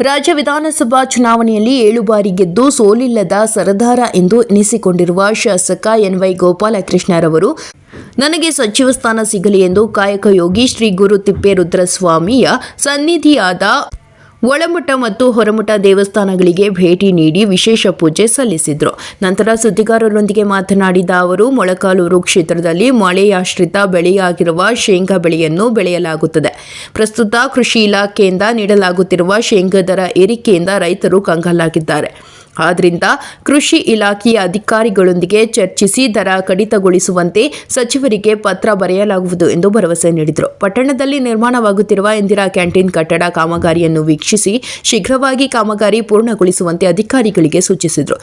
ರಾಜ್ಯ ವಿಧಾನಸಭಾ ಚುನಾವಣೆಯಲ್ಲಿ ಏಳು ಬಾರಿ ಗೆದ್ದು ಸೋಲಿಲ್ಲದ ಸರದಾರ ಎಂದು ಎನಿಸಿಕೊಂಡಿರುವ ಶಾಸಕ ಎನ್ವೈ ಗೋಪಾಲಕೃಷ್ಣರವರು, ನನಗೆ ಸಚಿವ ಸ್ಥಾನ ಸಿಗಲಿ ಎಂದು ಕಾಯಕ ಯೋಗಿ ಶ್ರೀ ಗುರು ತಿಪ್ಪೇರುದ್ರಸ್ವಾಮಿಯ ಸನ್ನಿಧಿಯಾದ ಒಳಮಠ ಮತ್ತು ಹೊರಮಠ ದೇವಸ್ಥಾನಗಳಿಗೆ ಭೇಟಿ ನೀಡಿ ವಿಶೇಷ ಪೂಜೆ ಸಲ್ಲಿಸಿದರು. ನಂತರ ಸುದ್ದಿಗಾರರೊಂದಿಗೆ ಮಾತನಾಡಿದ ಅವರು, ಮೊಳಕಾಲೂರು ಕ್ಷೇತ್ರದಲ್ಲಿ ಮಳೆಯಾಶ್ರಿತ ಬೆಳೆಯಾಗಿರುವ ಶೇಂಗಾ ಬೆಳೆಯನ್ನು ಬೆಳೆಯಲಾಗುತ್ತದೆ. ಪ್ರಸ್ತುತ ಕೃಷಿ ಇಲಾಖೆಯಿಂದ ನೀಡಲಾಗುತ್ತಿರುವ ಶೇಂಗಾ ದರ ಏರಿಕೆಯಿಂದ ರೈತರು ಕಂಗಾಲಾಗಿದ್ದಾರೆ. ಆದ್ದರಿಂದ ಕೃಷಿ ಇಲಾಖೆಯ ಅಧಿಕಾರಿಗಳೊಂದಿಗೆ ಚರ್ಚಿಸಿ ದರ ಕಡಿತಗೊಳಿಸುವಂತೆ ಸಚಿವರಿಗೆ ಪತ್ರ ಬರೆಯಲಾಗುವುದು ಎಂದು ಭರವಸೆ ನೀಡಿದರು. ಪಟ್ಟಣದಲ್ಲಿ ನಿರ್ಮಾಣವಾಗುತ್ತಿರುವ ಇಂದಿರಾ ಕ್ಯಾಂಟೀನ್ ಕಟ್ಟಡ ಕಾಮಗಾರಿಯನ್ನು ವೀಕ್ಷಿಸಿ ಶೀಘ್ರವಾಗಿ ಕಾಮಗಾರಿ ಪೂರ್ಣಗೊಳಿಸುವಂತೆ ಅಧಿಕಾರಿಗಳಿಗೆ ಸೂಚಿಸಿದರು.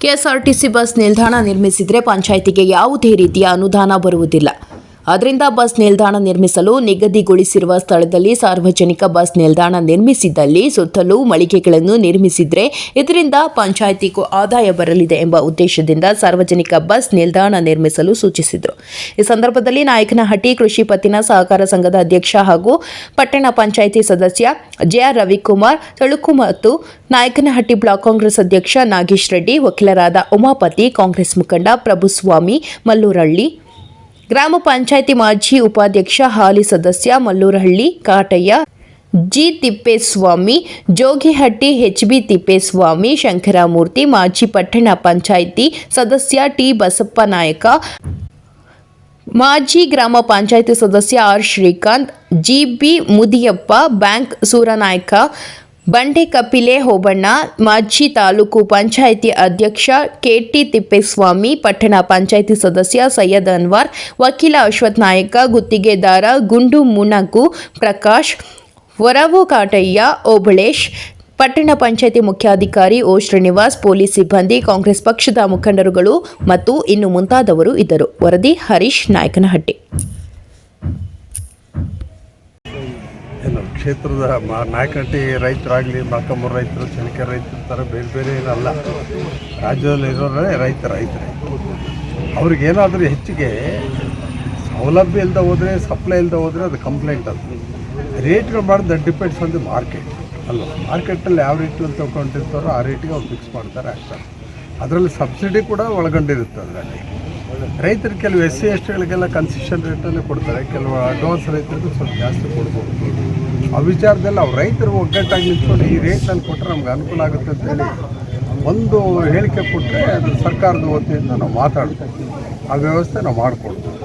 ಕೆಎಸ್ಆರ್ಟಿಸಿ ಬಸ್ ನಿಲ್ದಾಣ ನಿರ್ಮಿಸಿದರೆ ಪಂಚಾಯಿತಿಗೆ ಯಾವುದೇ ರೀತಿಯ ಅನುದಾನ ಬರುವುದಿಲ್ಲ. ಆದ್ದರಿಂದ ಬಸ್ ನಿಲ್ದಾಣ ನಿರ್ಮಿಸಲು ನಿಗದಿಗೊಳಿಸಿರುವ ಸ್ಥಳದಲ್ಲಿ ಸಾರ್ವಜನಿಕ ಬಸ್ ನಿಲ್ದಾಣ ನಿರ್ಮಿಸಿದಲ್ಲಿ ಸುತ್ತಲೂ ಮಳಿಗೆಗಳನ್ನು ನಿರ್ಮಿಸಿದರೆ ಇದರಿಂದ ಪಂಚಾಯಿತಿಗೂ ಆದಾಯ ಬರಲಿದೆ ಎಂಬ ಉದ್ದೇಶದಿಂದ ಸಾರ್ವಜನಿಕ ಬಸ್ ನಿಲ್ದಾಣ ನಿರ್ಮಿಸಲು ಸೂಚಿಸಿದರು. ಈ ಸಂದರ್ಭದಲ್ಲಿ ನಾಯಕನಹಟ್ಟಿ ಕೃಷಿ ಪತ್ತಿನ ಸಹಕಾರ ಸಂಘದ ಅಧ್ಯಕ್ಷ ಹಾಗೂ ಪಟ್ಟಣ ಪಂಚಾಯಿತಿ ಸದಸ್ಯ ಜೆಆರ್ ರವಿಕುಮಾರ್ ತಳುಕು ಮತ್ತು ನಾಯಕನಹಟ್ಟಿ ಬ್ಲಾಕ್ ಕಾಂಗ್ರೆಸ್ ಅಧ್ಯಕ್ಷ ನಾಗೇಶ್ ರೆಡ್ಡಿ, ವಕೀಲರಾದ ಉಮಾಪತಿ, ಕಾಂಗ್ರೆಸ್ ಮುಖಂಡ ಪ್ರಭುಸ್ವಾಮಿ, ಮಲ್ಲೂರಳ್ಳಿ ಗ್ರಾಮ ಪಂಚಾಯಿತಿ ಮಾಜಿ ಉಪಾಧ್ಯಕ್ಷ ಹಾಲಿ ಸದಸ್ಯ Mallurahalli, Kataiah, G Tippeswamy, Jogihatti, H B Tippeswamy, Shankaramurthy, ಮಾಜಿ ಪಟ್ಟಣ ಪಂಚಾಯಿತಿ ಸದಸ್ಯ ಟಿ ಬಸಪ್ಪ ನಾಯಕ, ಮಾಜಿ ಗ್ರಾಮ ಪಂಚಾಯಿತಿ ಸದಸ್ಯ R Srikanth GB Mudiyappa, bank Suranaik ಬಂಡೆ ಕಪಿಲೆ ಹೋಬಣ್ಣ, ಮಾಜಿ ತಾಲೂಕು ಪಂಚಾಯಿತಿ ಅಧ್ಯಕ್ಷ ಕೆಟಿ ತಿಪ್ಪೇಸ್ವಾಮಿ, ಪಟ್ಟಣ ಪಂಚಾಯಿತಿ ಸದಸ್ಯ ಸೈಯದ್ ಅನ್ವಾರ್, ವಕೀಲ ಅಶ್ವಥ್ ನಾಯಕ, ಗುತ್ತಿಗೆದಾರ ಗುಂಡು ಮುನಗು ಪ್ರಕಾಶ್, ವರವು ಕಾಟಯ್ಯ, ಓಬಳೇಶ್, ಪಟ್ಟಣ ಪಂಚಾಯಿತಿ ಮುಖ್ಯಾಧಿಕಾರಿ ಓ. ಶ್ರೀನಿವಾಸ್, ಪೊಲೀಸ್ ಸಿಬ್ಬಂದಿ, ಕಾಂಗ್ರೆಸ್ ಪಕ್ಷದ ಮುಖಂಡರುಗಳು ಮತ್ತು ಇನ್ನು ಮುಂತಾದವರು ಇದ್ದರು. ವರದಿ ಹರೀಶ್ ನಾಯಕನಹಟ್ಟಿ. ಕ್ಷೇತ್ರದ ನಾಯಕನಹಟ್ಟಿ ರೈತರಾಗಲಿ ಮೊಳಕಮ್ಮೂರು ರೈತರು ಚಳಿಕೆ ರೈತರು ಥರ ಬೇರೆ ಬೇರೆ ಏನಲ್ಲ. ರಾಜ್ಯದಲ್ಲಿ ಇರೋರೇ ರೈತ ರೈತರೇ ಅವ್ರಿಗೇನಾದರೂ ಹೆಚ್ಚಿಗೆ ಸೌಲಭ್ಯ ಇಲ್ಲದೆ ಹೋದರೆ ಸಪ್ಲೈ ಇಲ್ಲದೆ ಹೋದರೆ ಅದು ಕಂಪ್ಲೇಂಟ್ ಅದು. ರೇಟ್ಗಳು ಮಾಡಿ that depends on the market ಅಲ್ಲ ಮಾರ್ಕೆಟಲ್ಲಿ ಯಾವ ರೇಟಲ್ಲಿ ತೊಗೊಂಡಿರ್ತಾರೋ ಆ ರೇಟಿಗೆ ಅವ್ರು ಫಿಕ್ಸ್ ಮಾಡ್ತಾರೆ ಅಷ್ಟೇ. ಅದರಲ್ಲಿ ಸಬ್ಸಿಡಿ ಕೂಡ ಒಳಗೊಂಡಿರುತ್ತೆ ಅದರಲ್ಲಿ. ರೈತರು ಕೆಲವು ಎಸ್ ಸಿ ಎಸ್ ಟಿಗಳಿಗೆಲ್ಲ ಕನ್ಸೆಷನ್ ರೇಟಲ್ಲೇ ಕೊಡ್ತಾರೆ. ಕೆಲವು ಅಡ್ವಾನ್ಸ್ ರೈತರಿಗೂ ಸ್ವಲ್ಪ ಜಾಸ್ತಿ ಕೊಡ್ಬೋದು. ಆ ವಿಚಾರದಲ್ಲಿ ಅವ್ರು ರೈತರು ಒಗ್ಗಟ್ಟಾಗಿ ನಿಂತ್ಕೊಂಡು ಈ ರೇಟ್ನಲ್ಲಿ ಕೊಟ್ಟರೆ ನಮ್ಗೆ ಅನುಕೂಲ ಆಗುತ್ತೆ ಅಂತೇಳಿ ಒಂದು ಹೇಳಿಕೆ ಕೊಟ್ಟರೆ ಅದು ಸರ್ಕಾರದ ವತಿಯಿಂದ ನಾವು ಮಾತಾಡ್ತೀವಿ. ಆ ವ್ಯವಸ್ಥೆ ನಾವು ಮಾಡಿಕೊಡ್ತೀವಿ.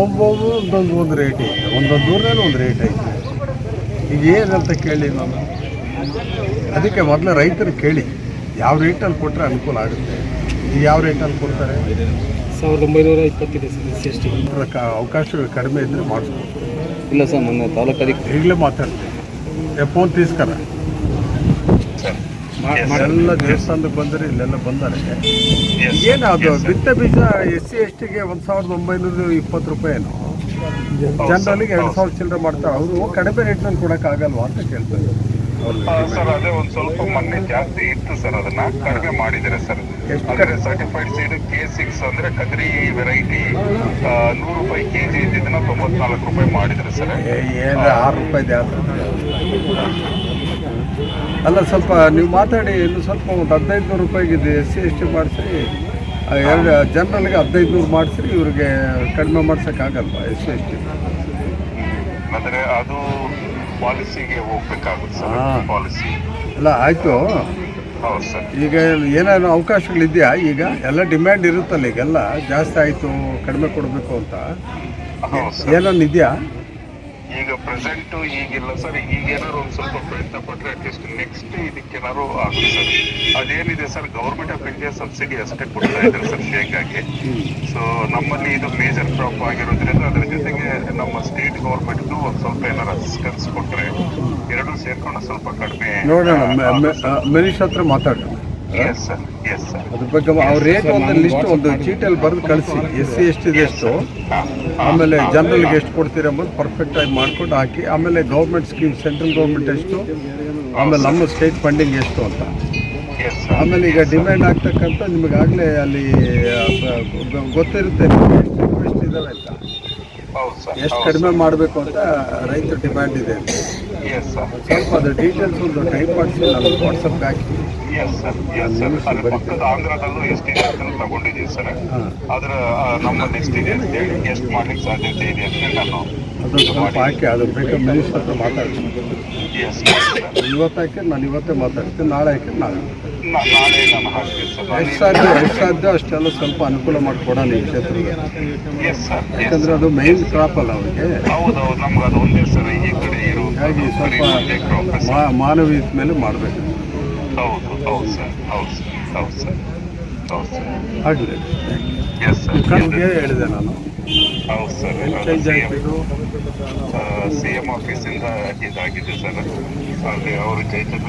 ಒಬ್ಬೊಬ್ಬರು ಒಂದೊಂದು, ಒಂದು ರೇಟ್ ಐತೆ. ಒಂದೊಂದು ಊರಲ್ಲಿ ಒಂದು ರೇಟ್ ಐತೆ. ಈಗ ಏನಂತ ಕೇಳಿ ನಾನು? ಅದಕ್ಕೆ ಮೊದಲು ರೈತರು ಕೇಳಿ, ಯಾವ ರೇಟಲ್ಲಿ ಕೊಟ್ಟರೆ ಅನುಕೂಲ ಆಗುತ್ತೆ? ಯಾವ ರೇಟಲ್ಲಿ ಕೊಡ್ತಾರೆ? ಸಾವಿರದ ಒಂಬೈನೂರ ಇಪ್ಪತ್ತಿದೆ sir S C S T. ಅವಕಾಶಗಳು ಕಡಿಮೆ ಇದ್ದರೆ ಮಾಡಿಸ್ಬೋದು. ಇಲ್ಲ ಸರ್ ಮೊನ್ನೆ ತಾಲೂಕು ಅಧಿಕ ಈಗಲೇ ಮಾತಾಡ್ತೀನಿ. ಫೋನ್ ತೀಸ್ಕರ. ಎಲ್ಲ ದೇವಸ್ಥಾನಕ್ಕೆ ಬಂದರೆ ಇಲ್ಲೆಲ್ಲ ಬಂದರೆ. ಏನು ಅದು ಬಿತ್ತ ಬೀಜ ಎಸ್ ಸಿ ಎಸ್ ಟಿಗೆ ಒಂದು ಸಾವಿರದ ಒಂಬೈನೂರ ಇಪ್ಪತ್ತು ರೂಪಾಯಿನು ಜನರಲ್ಲಿಗೆ ಎರಡು ಸಾವಿರ ಚಿಲ್ಲರೆ ಮಾಡ್ತಾರೆ. ಅವರು ಕಡಿಮೆ ರೇಟ್ನಲ್ಲಿ ಕೊಡೋಕ್ಕಾಗಲ್ವಾ ಅಂತ ಕೇಳ್ತಾರೆ ಆ, ಸರ್ ಅದೇ ಒಂದ್ ಸ್ವಲ್ಪ ಮೊನ್ನೆ ಜಾಸ್ತಿ ಇತ್ತು ಸರ್ ಅದನ್ನ ಕಡಿಮೆ ಮಾಡಿದ್ದಾರೆ ಸರ್? ಅಂದ್ರೆ ಸರ್ಟಿಫೈಡ್ ಸೀಡ್ ಕೆ ಸಿಕ್ಸ್ ಅಂದ್ರೆ ಕದ್ರಿ ವೆರೈಟಿ ನೂರು ರೂಪಾಯಿ ಕೆ ಜಿ ಇದ್ದಿದ್ದನ್ನ ತೊಂಬತ್ನಾಲ್ಕು ರೂಪಾಯಿ ಮಾಡಿದ್ರೆ ಸರ್. ಏನು ಆರು ರೂಪಾಯಿ ಅಲ್ಲ ಸ್ವಲ್ಪ ನೀವು ಮಾತಾಡಿ ಇನ್ನು ಸ್ವಲ್ಪ ಒಂದು ಹದಿನೈದು ನೂರು ರೂಪಾಯಿಗಿದೆ ಎಸ್ ಸಿ ಎಸ್ ಟಿ ಮಾಡಿಸ್ರಿ. ಎರಡು ಜನರಲ್ಗೆ ಹದಿನೈದು ನೂರು ಮಾಡಿಸ್ರಿ ಇವ್ರಿಗೆ ಕಡಿಮೆ ಮಾಡ್ಸೋಕ್ಕಾಗಲ್ವಾ ಎಸ್ ಸಿ ಎಸ್ ಟಿ? ಅಂದರೆ ಅದು ಪಾಲಿಸಿಗೆ ಹೋಗ್ಬೇಕಾಗುತ್ತೆ. Sir policy. ಅಲ್ಲ ಆಯಿತು. ಹೌದು ಸರ್. ಈಗ ಏನೇನು ಅವಕಾಶಗಳಿದೆಯಾ? ಈಗ ಎಲ್ಲ ಡಿಮ್ಯಾಂಡ್ ಇರುತ್ತಲ್ಲ ಈಗೆಲ್ಲ ಜಾಸ್ತಿ ಆಯಿತು ಕಡಿಮೆ ಕೊಡಬೇಕು ಅಂತ. ಹೌದು ಸರ್. ಏನನ್ನ ಇದೆಯಾ? ಈಗ ಪ್ರೆಸೆಂಟ್ ಈಗಿಲ್ಲ ಸರ್ ಈಗ ಏನಾದ್ರು ಒಂದ್ ಸ್ವಲ್ಪ ಪ್ರಯತ್ನ ಪಟ್ರೆ ಅಟ್ಲೀಸ್ಟ್ ನೆಕ್ಸ್ಟ್ ಇದಕ್ಕೇನಾದ್ರು ಆಗಲಿ sir ಅದೇನಿದೆ sir government of India subsidy ಅಷ್ಟೇ ಕೊಡ್ತಾ ಇದ್ದಾರೆ ಸರ್ ಆಗಿ. ಸೊ ನಮ್ಮಲ್ಲಿ ಇದು ಮೇಜರ್ ಕ್ರಾಪ್ ಆಗಿರೋದ್ರಿಂದ ಅದ್ರ ಜೊತೆಗೆ ನಮ್ಮ ಸ್ಟೇಟ್ ಗೌರ್ಮೆಂಟ್ ಒಂದ್ ಸ್ವಲ್ಪ ಏನಾದ್ರು ಅಸಿಸ್ಟೆನ್ಸ್ ಕೊಟ್ರೆ ಎರಡು ಸೇರ್ಕೊಂಡು ಸ್ವಲ್ಪ ಕಡಿಮೆ ನೋಡೋಣ ಹತ್ರ ಮಾತಾಡೋಣ. ಅದ್ರ ಬಗ್ಗೆ ಅವ್ರ ರೇಟ್ ಒಂದು ಲಿಸ್ಟ್ ಒಂದು ಚೀಟಲ್ಲಿ ಬರೆದು ಕಳಿಸಿ. ಎಸ್ ಸಿ ಎಷ್ಟು ಇದೆ ಎಷ್ಟು? ಆಮೇಲೆ ಜನರಲ್ಗೆ ಎಷ್ಟು ಕೊಡ್ತೀರಾ ಎಂಬುದು ಪರ್ಫೆಕ್ಟಾಗಿ ಮಾಡ್ಕೊಂಡು ಹಾಕಿ. ಆಮೇಲೆ ಗೌರ್ಮೆಂಟ್ ಸ್ಕೀಮ್ ಸೆಂಟ್ರಲ್ ಗೌರ್ಮೆಂಟ್ ಎಷ್ಟು? ಆಮೇಲೆ ನಮ್ಮ ಸ್ಟೇಟ್ ಫಂಡಿಂಗ್ ಎಷ್ಟು ಅಂತ. ಆಮೇಲೆ ಈಗ ಡಿಮ್ಯಾಂಡ್ ಆಗ್ತಕ್ಕಂಥ ನಿಮಗಾಗಲೇ ಅಲ್ಲಿ ಗೊತ್ತಿರುತ್ತೆ ಎಷ್ಟು ರಿಕ್ವೆಸ್ಟ್ ಸರ್ ಎಷ್ಟು ಕಡಿಮೆ ಮಾಡಬೇಕು ಅಂತ ರೈತರು ಡಿಮ್ಯಾಂಡ್ ಇದೆ. ಎಸ್ ಸರ್ ಸ್ವಲ್ಪ ಅದು ಡೀಟೇಲ್ಸ್ ಒಂದು ಟೈಪ್ ಮಾಡಿಸಿ ನಾನು ವಾಟ್ಸಪ್ ಹಾಕಿ. ಆಂಧ್ರದಲ್ಲೂ ಎಷ್ಟಿದೆ ಅಂತ ತಗೊಂಡಿದ್ದೀವಿ ಸರ್ ಅದರ ಇದೆ ಎಷ್ಟಿದೆ ಅಂತ ಹೇಳಿ ಎಷ್ಟು ಮಾಡ್ಲಿಕ್ಕೆ ಸಾಧ್ಯತೆ ಇದೆ ಅಂತ ನಾನು ಅದು ಸ್ವಲ್ಪ ಹಾಕಿ ಅದು ಬೇಕಾದ್ರೆ ಮಿನಿಸ್ಟರ್ ಹತ್ರ ಮಾತಾಡ್ತೀನಿ. ಇವತ್ತು ಹಾಕಿ ನಾನು ಇವತ್ತೇ ಮಾತಾಡ್ತೀನಿ, ನಾಳೆ ಹಾಕಿ ನಾಳೆ. ಎಷ್ಟು ಸಾಧ್ಯ ಎಷ್ಟು ಸಾಧ್ಯ, ಅಷ್ಟೆಲ್ಲ ಸ್ವಲ್ಪ ಅನುಕೂಲ ಮಾಡಿಕೊಡೋಣ ಈ ಸರ್ ಯಾಕಂದರೆ ಅದು ಮೈನ್ ಕ್ರಾಪ್ ಅಲ್ಲ ಅವರಿಗೆ. ಹಾಗಾಗಿ ಸ್ವಲ್ಪ ಮಾನವೀಯತೆ ಮೇಲೆ ಮಾಡಬೇಕು. ಹೌದು ಹೌದು ಸರ್ ಹೌದು ಸರ್ ಹೌದು ಸರ್. ಆಗಲಿ. ಮುಖಂಡ್ಗೆ ಹೇಳಿದೆ ನಾನು. ಹೌದು ಸರ್ ಚೇಂಜ್ ಆಗಿದ್ದು ಸಿ ಎಂ ಆಫೀಸಿಂದ ಇದಾಗಿದೆ ಸರ್ ಹಾಗೆ ಅವರು ಚೈತನ್ಯ